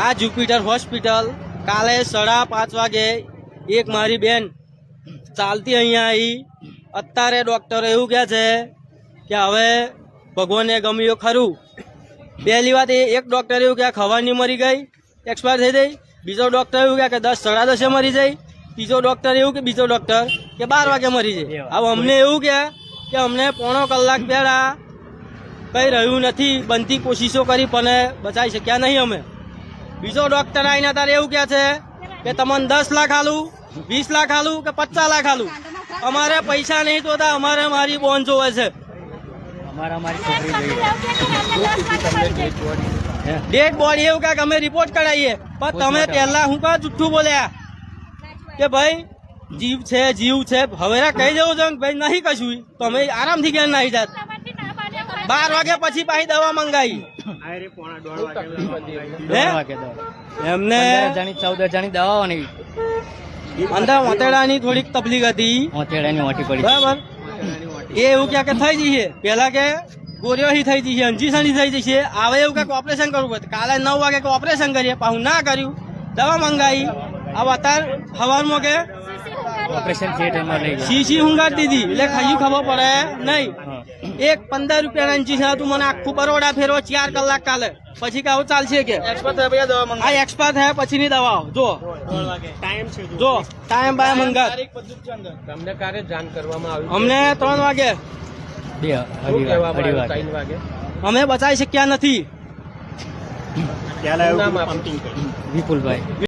આ Jupiter hospital કાલે સાડા પાંચ વાગે એક મારી બેન ચાલતી અહીંયા આવી અત્યારે ડૉક્ટર એવું કહે છે કે હવે ભગવાને ગમ્યું ખરું. પહેલી વાત એ એક ડૉક્ટર એવું કે ખવાની મરી ગઈ એક્સપાયર થઈ ગઈ. બીજો ડૉક્ટર એવું કહે કે દસ સાડા દસે મરી જાય ત્રીજો ડૉક્ટર એવું કે બીજો ડૉક્ટર કે બાર વાગે મરી જાય હવે અમને એવું કે કે અમને પોણો કલાક પહેલા કંઈ રહ્યું નથી બનતી કોશિશો કરી પણ બચાવી શક્યા નહીં અમે. બીજો ડૉક્ટર આવીને તારે એવું કહે છે? કે તમને દસ લાખ આલું વીસ લાખ આલું કે પચાસ લાખ આલું? અમારે પૈસા નહીં જોતા અમારે મારી બોન જોવે છે. ડેડ બોડી એવું કે અમે રિપોર્ટ કરાવીએ. પણ તમે પહેલા હું કા જુઠ્ઠું બોલ્યા? કે ભાઈ જીવ છે જીવ છે. હવે કહી દેવું છે કે ભાઈ નહીં કશું. તમે આરામથી ઘેર નાહી જાત. બાર વાગ્યા પછી પાછી દવા મંગાવી એમને હજારની ચૌદ હજારની દવાઓની અંદર મોતેડાની થોડીક તકલીફ હતી. ઓતેડાની ઓટી પડી. બરાબર? એ એવું ક્યાં કે થઈ જઈએ પેલા કે ગોરીઓહી થઈ જશે અંજીસણી થઈ જશે. આવે એવું કે ઓપરેશન કરવું પડે. કાલે નવ વાગે કે ઓપરેશન કરીએ પાછું ના કર્યું. દવા મંગાવી આ અત્યારે સવારમાં કે ઓપરેશન થિયેટરમાં લઈ ગયા. શીશી દીધી એટલે ખાઈ ખબર પડે નહીં. એક પંદર રૂપિયાના છે. હતું મને આખું બરોડા ફેરવો ચાર કલાક કાલે. પછી કે આવું ચાલશે કે? આ એક્સપાયર થયા પછીની દવાઓ જો. જો. ટાઈમ બાય મંગાત તમને ક્યારે જાણ કરવામાં આવ્યું અમને ત્રણ વાગે. બે અમે બચાવી શક્યા નથી? વિપુલભાઈ.